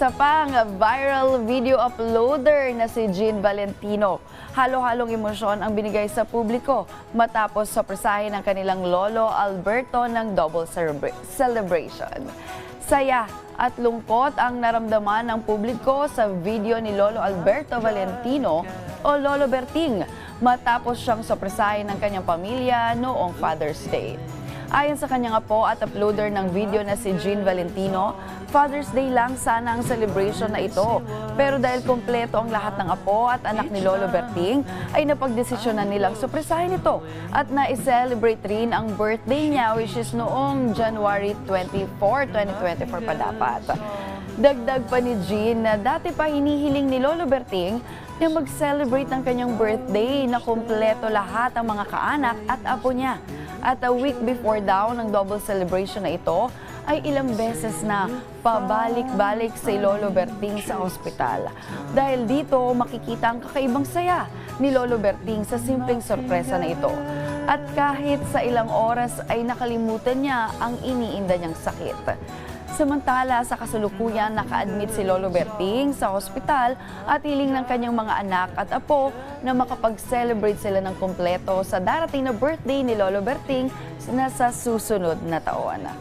Isa pang viral video uploader na si Jean Valentino. Halo-halong emosyon ang binigay sa publiko matapos sorpresahin ng kanilang lolo Alberto ng double celebra- celebration. Saya at lungkot ang naramdaman ng publiko sa video ni Lolo Alberto Valentino o Lolo Berting matapos siyang sorpresahin ng kanyang pamilya noong Father's Day. Ayon sa kanyang apo at uploader ng video na si Jean Valentino, Father's Day lang sana ang celebration na ito. Pero dahil kompleto ang lahat ng apo at anak ni Lolo Berting, ay napagdesisyonan nilang supresahin ito at na-celebrate rin ang birthday niya which is noong January 24, 2024 pa dapat. Dagdag pa ni Jean na dati pa hinihiling ni Lolo Berting na mag-celebrate ng kanyang birthday na kumpleto lahat ang mga kaanak at apo niya. At a week before daw ng double celebration na ito, ay ilang beses na pabalik-balik si Lolo Berting sa ospital. Dahil dito, makikita ang kakaibang saya ni Lolo Berting sa simpleng sorpresa na ito. At kahit sa ilang oras ay nakalimutan niya ang iniinda niyang sakit. Samantala, sa kasalukuyan, naka-admit si Lolo Berting sa ospital at hiling ng kanyang mga anak at apo na makapag-celebrate sila ng kompleto sa darating na birthday ni Lolo Berting na sa susunod na taon.